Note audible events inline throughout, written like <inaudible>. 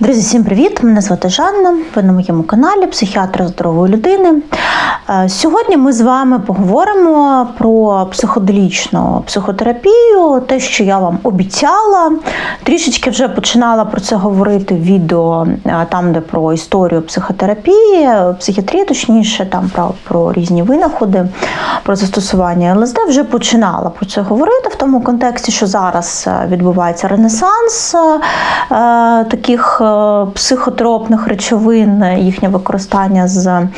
Друзі, всім привіт! Мене звати Жанна. Ви на моєму каналі Психіатр здорової людини. Е, Сьогодні ми з вами поговоримо про психоделічну психотерапію, те, що я вам обіцяла. Трішечки вже починала про це говорити в відео, е, там, де про історію психотерапії, психіатрії, точніше, там про, про різні винаходи, про застосування ЛСД. Вже починала про це говорити в тому контексті, що зараз е, відбувається ренесанс таких психотропних речовин, їхнє використання з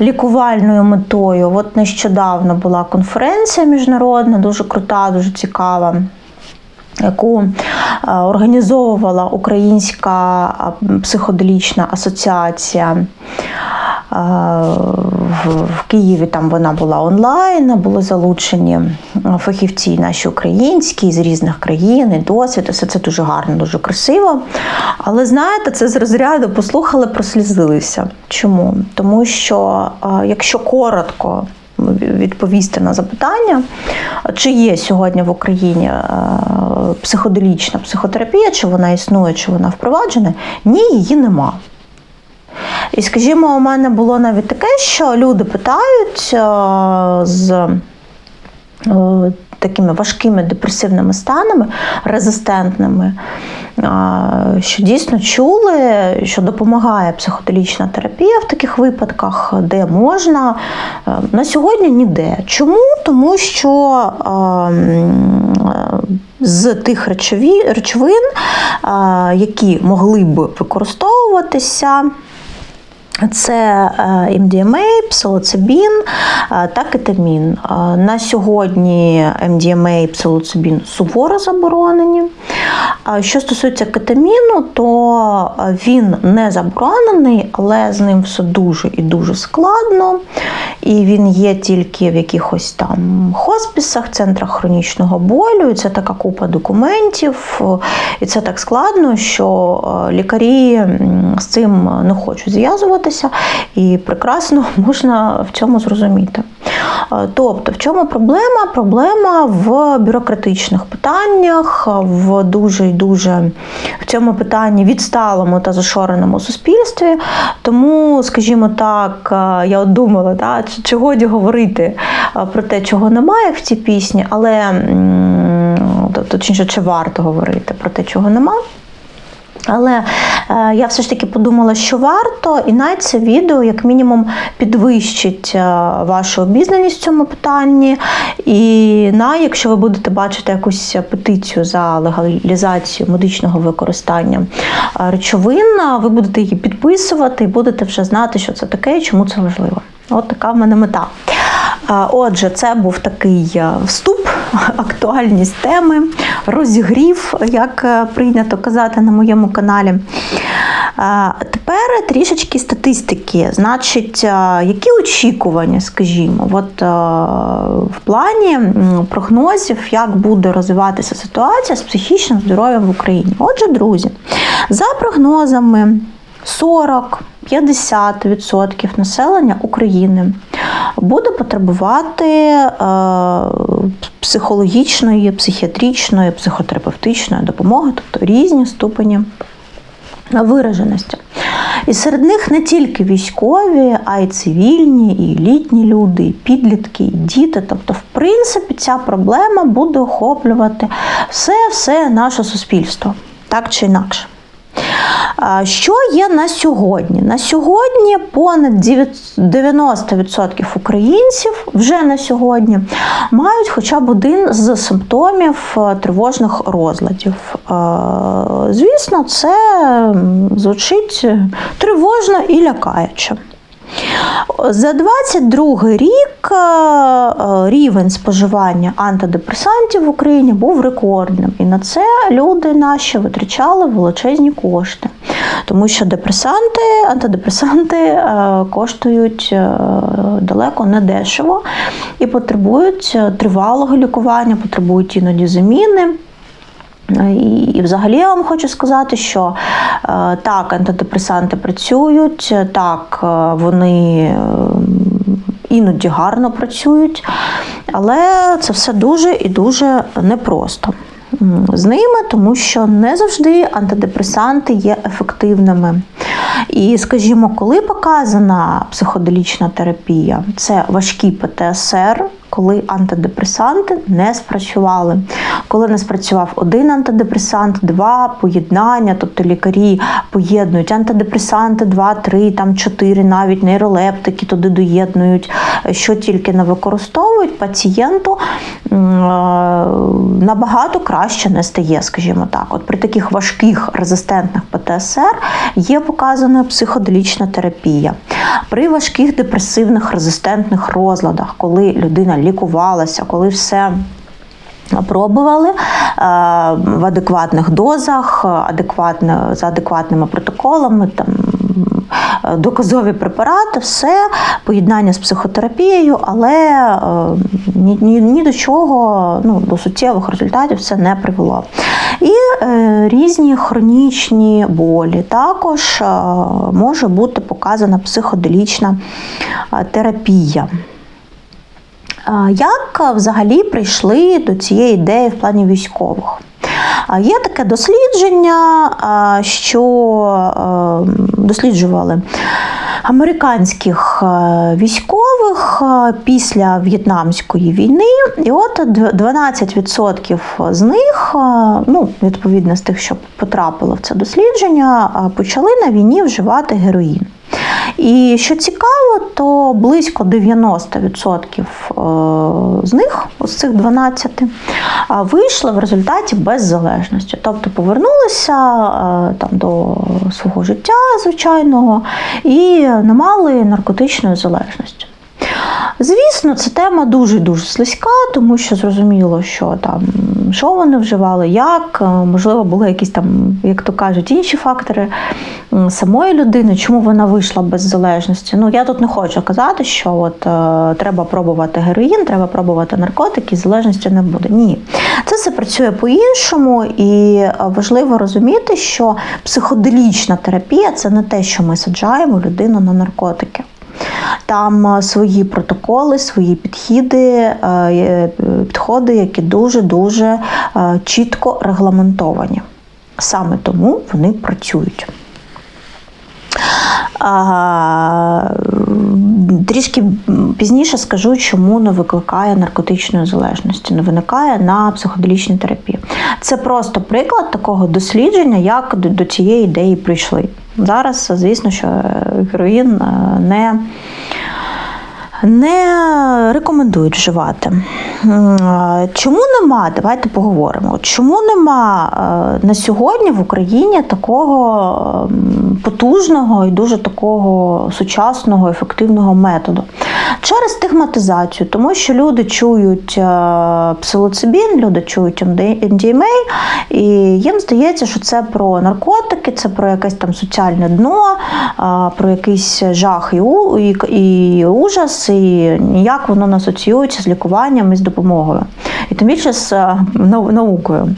лікувальною метою. От нещодавно була конференція міжнародна, дуже крута, дуже цікава. Яку е, організовувала Українська е, психоделічна асоціація е, в, Києві. Там вона була онлайн, були залучені фахівці наші українські з різних країн, і досвід. Все це дуже гарно, дуже красиво. Але знаєте, це з розряду послухали, прослізилися. Чому? Тому що, якщо коротко відповісти на запитання, чи є сьогодні в Україні психоделічна психотерапія, чи вона існує, чи вона впроваджена, ні, її нема. І, скажімо, у мене було навіть таке, що люди питають е, з е, такими важкими депресивними станами, резистентними, що дійсно чули, що допомагає психоделічна терапія в таких випадках, де можна. На сьогодні ніде. Чому? Тому що з тих речові, речовин, які могли б використовуватися, це MDMA, псилоцибін та кетамін. На сьогодні MDMA і псилоцибін суворо заборонені. Що стосується кетаміну, то він не заборонений, але з ним все дуже і дуже складно. І він є тільки в якихось там хоспісах, центрах хронічного болю. І це така купа документів. І це так складно, що лікарі з цим не хочуть зв'язуватися, і прекрасно <laughs> можна в цьому зрозуміти. Тобто, в чому проблема? Проблема в бюрократичних питаннях, в дуже і дуже в цьому питанні відсталому та зашореному суспільстві. Тому, скажімо так, я от думала, да, чи говорити про те, чого немає в цій пісні, але точніше, чи варто говорити про те, чого немає. Але е, я все ж таки подумала, що варто, і навіть це відео, як мінімум, підвищить е, вашу обізнаність в цьому питанні. І на, якщо ви будете бачити якусь петицію за легалізацію медичного використання е, речовин, ви будете її підписувати і будете вже знати, що це таке і чому це важливо. От така в мене мета. Отже, це був такий вступ, актуальність теми, розігрів, як прийнято казати на моєму каналі. Тепер трішечки статистики. Значить, які очікування, скажімо, от в плані прогнозів, як буде розвиватися ситуація з психічним здоров'ям в Україні. Отже, друзі, за прогнозами 40-50% населення України буде потребувати е, психологічної, психіатричної, психотерапевтичної допомоги, тобто різні ступені вираженості. І серед них не тільки військові, а й цивільні, і літні люди, і підлітки, і діти. Тобто, в принципі, ця проблема буде охоплювати все-все наше суспільство, так чи інакше. Що є на сьогодні? На сьогодні понад 90% українців вже на сьогодні мають хоча б один з симптомів е, тривожних розладів. Е, звісно, це звучить тривожно і лякаюче. За 22 рік е, рівень споживання антидепресантів в Україні був рекордним, і на це люди наші витрачали величезні кошти, тому що депресанти, антидепресанти е, коштують е, далеко не дешево. І потребують тривалого лікування, потребують іноді заміни. І, взагалі я вам хочу сказати, що е, так, антидепресанти працюють, так, е, вони е, іноді гарно працюють, але це все дуже і дуже непросто. з ними, тому що не завжди антидепресанти є ефективними. І, скажімо, коли показана психоделічна терапія, це важкі ПТСР, коли антидепресанти не спрацювали. Коли не спрацював один антидепресант, два поєднання, тобто лікарі поєднують антидепресанти, два, три, там чотири, навіть нейролептики туди доєднують, що тільки не використовують, пацієнту е, набагато краще не стає, скажімо так. От при таких важких резистентних ПТСР є показаною психоделічна терапія. При важких депресивних резистентних розладах, коли людина лікувалася, коли все пробували е, в адекватних дозах, адекватно, за адекватними протоколами, там, е, доказові препарати, все, поєднання з психотерапією, але е, ні, ні, ні до чого, ну, до суттєвих результатів це не привело. І е, різні хронічні болі. Також е, може бути показана психоделічна терапія. Як взагалі прийшли до цієї ідеї в плані військових? Є таке дослідження, що досліджували американських військових е, після В'єтнамської війни, і от 12% з них, ну, відповідно з тих, що потрапило в це дослідження, почали на війні вживати героїн. І що цікаво, то близько 90% е, з них, з цих 12, вийшли в результаті без залежності. Тобто повернулися е, там, до свого життя звичайного і не мали наркотичної залежності. Звісно, це тема дуже-дуже слизька, тому що зрозуміло, що там що вони вживали, як, е, можливо, були якісь там, як то кажуть, інші фактори самої людини, чому вона вийшла без залежності. Ну, я тут не хочу казати, що от е, треба пробувати героїн, треба пробувати наркотики, залежності не буде. Ні, це все працює по-іншому, і важливо розуміти, що психоделічна терапія це не те, що ми саджаємо людину на наркотики. Там е, свої протоколи, свої підходи, е, е, підходи, які дуже-дуже чітко регламентовані. Саме тому вони працюють. Трішки пізніше скажу, чому не викликає наркотичної залежності, не виникає на психоделічній терапії. Це просто приклад такого дослідження, як до, цієї ідеї прийшли. Зараз, звісно, що героїн не не рекомендують вживати. Чому нема? Давайте поговоримо. Чому нема е, на сьогодні в Україні такого потужного і дуже такого сучасного, ефективного методу? Через стигматизацію, тому що люди чують е, псилоцибін, люди чують MDMA, і їм здається, що це про наркотики, це про якесь там соціальне дно, е, про якийсь жах і ужас, і ніяк воно не асоціюється з лікуванням і з допомогою. І тим більше з е, наукою.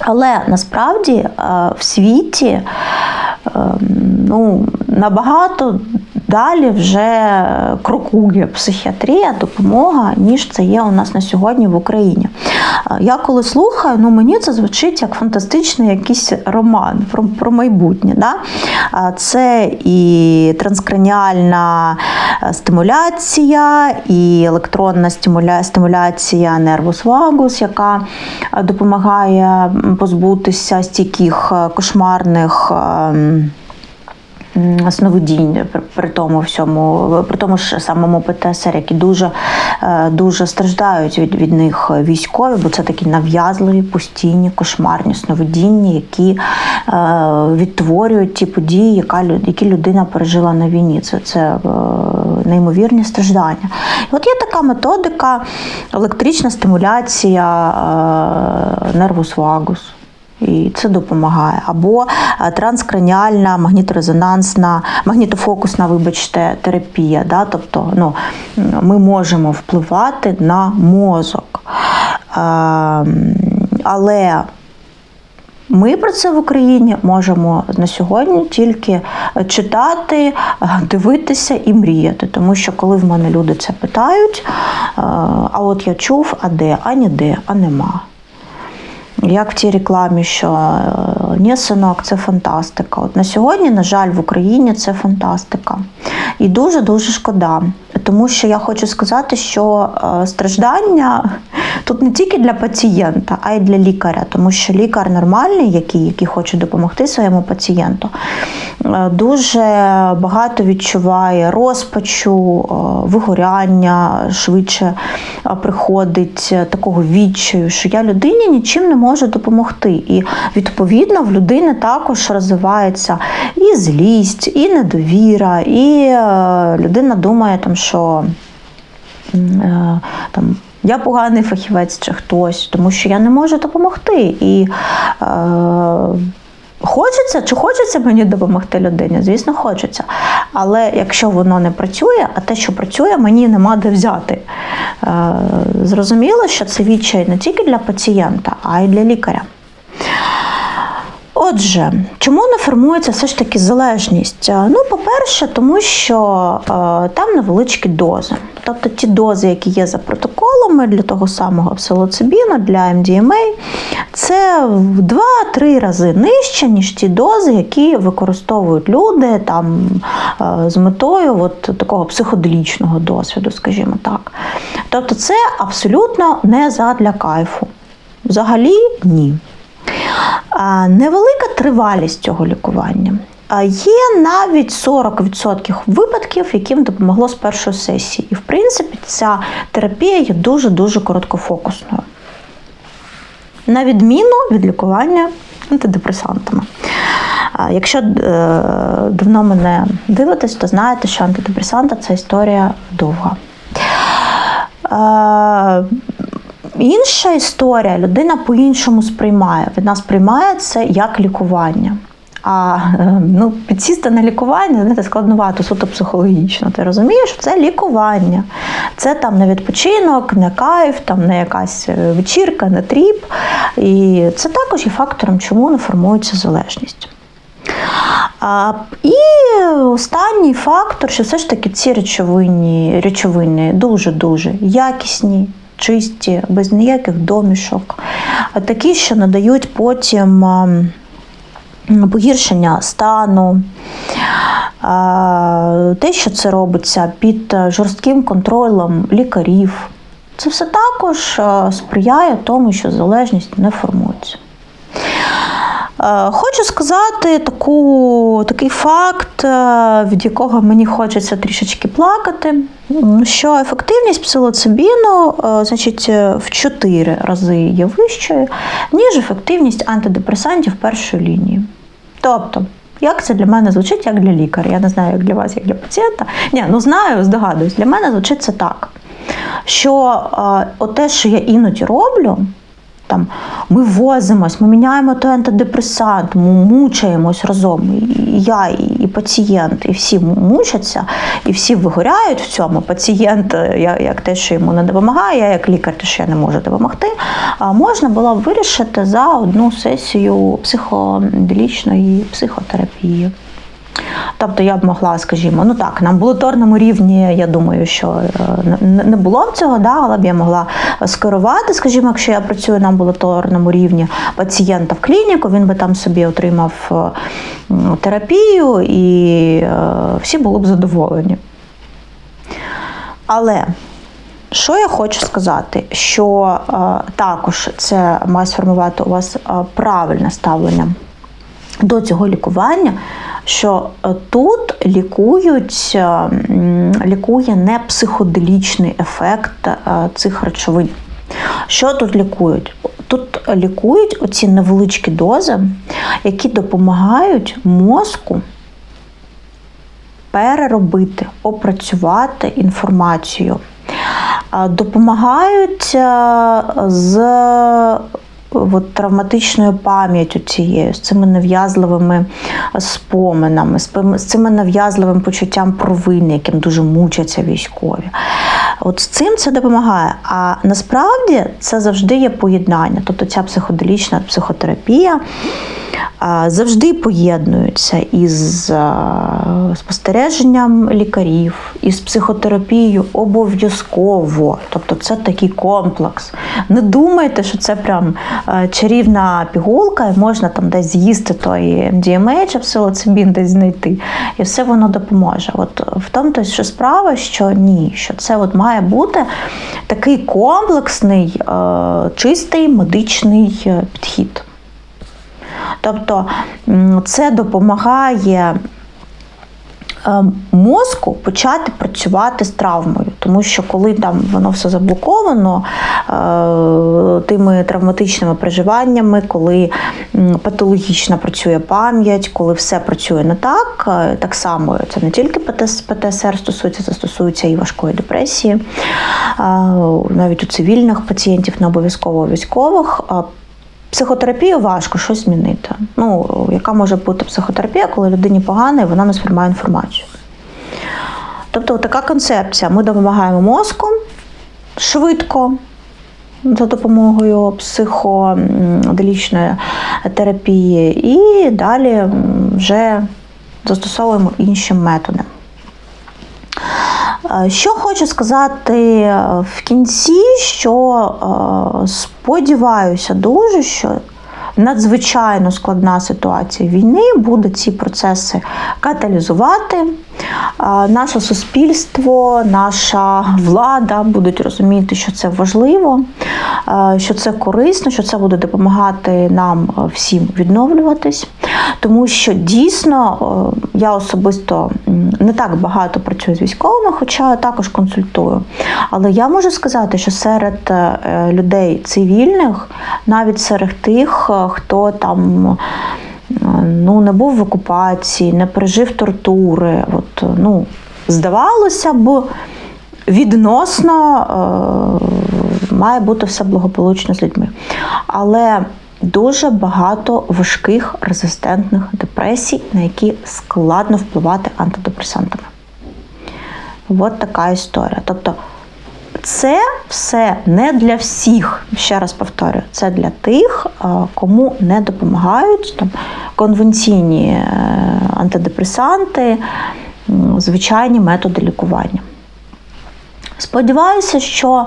Але насправді е, в світі е, ну, набагато далі вже крокує психіатрія, допомога, ніж це є у нас на сьогодні в Україні. Е, Я коли слухаю, ну мені це звучить як фантастичний якийсь роман про, про майбутнє. Да? Це і транскраніальна е, стимуляція, і електронна стимуля... стимуляція нервус вагус, яка е, допомагає позбутися стійких е, кошмарних. Сновидінь при, тому всьому, при тому ж самому ПТСР, які дуже, е, дуже страждають від, від них військові, бо це такі нав'язливі, постійні, кошмарні сновидіння, які е, відтворюють ті події, яка, які людина пережила на війні. Це, це е, неймовірні страждання. І от є така методика, електрична стимуляція нервус вагус. І це допомагає. Або е, транскраніальна магніторезонансна, магнітофокусна, вибачте, терапія. Да? Тобто ну, ми можемо впливати на мозок. Ем, Але ми про це в Україні можемо на сьогодні тільки читати, е, дивитися і мріяти. Тому що коли в мене люди це питають, е, а от я чув, а де, а ніде, а нема. Як в тій рекламі, що е, ні, синок, це фантастика. От на сьогодні, на жаль, в Україні це фантастика. І дуже-дуже шкода. Тому що я хочу сказати, що е, страждання тут не тільки для пацієнта, а й для лікаря, тому що лікар нормальний, який, який хоче допомогти своєму пацієнту, дуже багато відчуває розпачу, е, вигоряння, швидше е, приходить е, такого відчаю, що я людині нічим не можу допомогти. І відповідно в людини також розвивається і злість, і недовіра, і е, людина думає, що е, там. Я поганий фахівець чи хтось, тому що я не можу допомогти. І е, хочеться, чи хочеться мені допомогти людині? Звісно, хочеться. Але якщо воно не працює, а те, що працює, мені нема де взяти. Е, зрозуміло, що це відчай не тільки для пацієнта, а й для лікаря. Отже, чому не формується все ж таки залежність? Е, Ну, по-перше, тому що е, там невеличкі дози. Тобто ті дози, які є за протоколами для того самого псилоцибіну, для MDMA, це в 2-3 рази нижче, ніж ті дози, які використовують люди там, е, з метою от такого психоделічного досвіду, скажімо так. Тобто це абсолютно не задля кайфу. Взагалі ні. Невелика тривалість цього лікування. Є навіть 40% випадків, яким допомогло з першої сесії. І, в принципі, ця терапія є дуже-дуже короткофокусною. На відміну від лікування антидепресантами. Якщо е, давно мене дивитесь, то знаєте, що антидепресанти це історія довга. Інша історія, людина по-іншому сприймає. Вона сприймає це як лікування. А е, ну, підсісти на лікування знаєте, складновато, суто психологічно. Ти розумієш, це лікування. Це там не відпочинок, не кайф, там не якась е, вечірка, не тріп. І це також є фактором, чому не формується залежність. А, І останній фактор, що все ж таки ці речовини, речовини дуже-дуже якісні, чисті, без ніяких домішок, такі, що надають потім а, погіршення стану. Те, що це робиться під жорстким контролем лікарів, це все також сприяє тому, що залежність не формується. Е, Хочу сказати таку, такий факт, е, від якого мені хочеться трішечки плакати, що ефективність псилоцибіну е, значить, е, в 4 рази є вищою, ніж ефективність антидепресантів першої лінії. Тобто, як це для мене звучить, як для лікаря? Я не знаю, як для вас, як для пацієнта. Ні, ну знаю, здогадуюсь, для мене звучить це так. Що е, оте, що я іноді роблю, там ми возимось, ми міняємо той антидепресант, ми мучаємось разом. І я, і пацієнт, і всі мучаться, і всі вигоряють в цьому. Пацієнт, е, я- як те, що йому не допомагає, я як лікар, те, що я не можу допомогти. А можна було б вирішити за одну сесію психоделічної психотерапії. Тобто я б могла, скажімо, ну так, на амбулаторному рівні, я думаю, що е, не- було б цього, да, але б я могла скерувати, скажімо, якщо я працюю на амбулаторному рівні пацієнта в клініку, він би там собі отримав е, терапію і е, всі були б задоволені. Але що я хочу сказати, що також це має сформувати у вас правильне ставлення до цього лікування, що е, тут лікують, лікує не психоделічний ефект е, цих речовин. Що тут лікують? Тут лікують оці невеличкі дози, які допомагають мозку переробити, опрацювати інформацію. Допомагають е, з от, травматичною пам'яттю цією, з цими нав'язливими споминами, з цими нав'язливим почуттям провини, яким дуже мучаться військові. От з цим це допомагає. А насправді це завжди є поєднання. Тобто ця психоделічна психотерапія завжди поєднуються із спостереженням лікарів, із психотерапією обов'язково. Тобто це такий комплекс. Не думайте, що це прям чарівна пігулка, і можна там десь з'їсти той MDMA чи псилоцибін десь знайти, і все воно допоможе. От в тому, то, що справа, що ні, що це от має бути такий комплексний, чистий медичний е, підхід. Тобто це допомагає е, мозку почати працювати з травмою, тому що коли там воно все заблоковано е, тими травматичними переживаннями, коли патологічно працює пам'ять, коли все працює не так, е, так само це не тільки ПТС, ПТСР стосується, це стосується і важкої депресії, навіть у цивільних пацієнтів, не обов'язково військових. Психотерапію важко щось змінити. Ну, яка може бути психотерапія, коли людині погано і вона не сприймає інформацію. Тобто така концепція. Ми допомагаємо мозку швидко за допомогою психоделічної терапії, і далі вже застосовуємо інші методи. Е, Що хочу сказати е, в кінці, що е, сподіваюся дуже, що надзвичайно складна ситуація війни буде ці процеси каталізувати. Наше суспільство, наша влада будуть розуміти, що це важливо, що це корисно, що це буде допомагати нам всім відновлюватись. Тому що дійсно я особисто не так багато працюю з військовими, хоча також консультую. Але я можу сказати, що серед е, людей цивільних, навіть серед тих, е, хто там е, ну, не був в окупації, не пережив тортури, от, ну, здавалося б, відносно е, має бути все благополучно з людьми. Але дуже багато важких резистентних депресій, на які складно впливати антидепресантами. От така історія. Тобто це все не для всіх, ще раз повторюю, це для тих, е, кому не допомагають там, конвенційні е, антидепресанти, звичайні методи лікування. Сподіваюся, що е,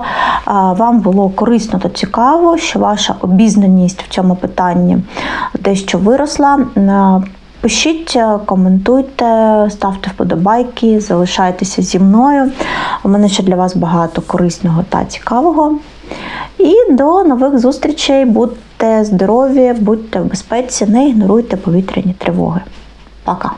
вам було корисно та цікаво, що ваша обізнаність в цьому питанні дещо виросла. Е, Пишіть, е, коментуйте, ставте вподобайки, залишайтеся зі мною. У мене ще для вас багато корисного та цікавого. І до нових зустрічей. Будьте здорові, будьте в безпеці, не ігноруйте повітряні тривоги. Пока!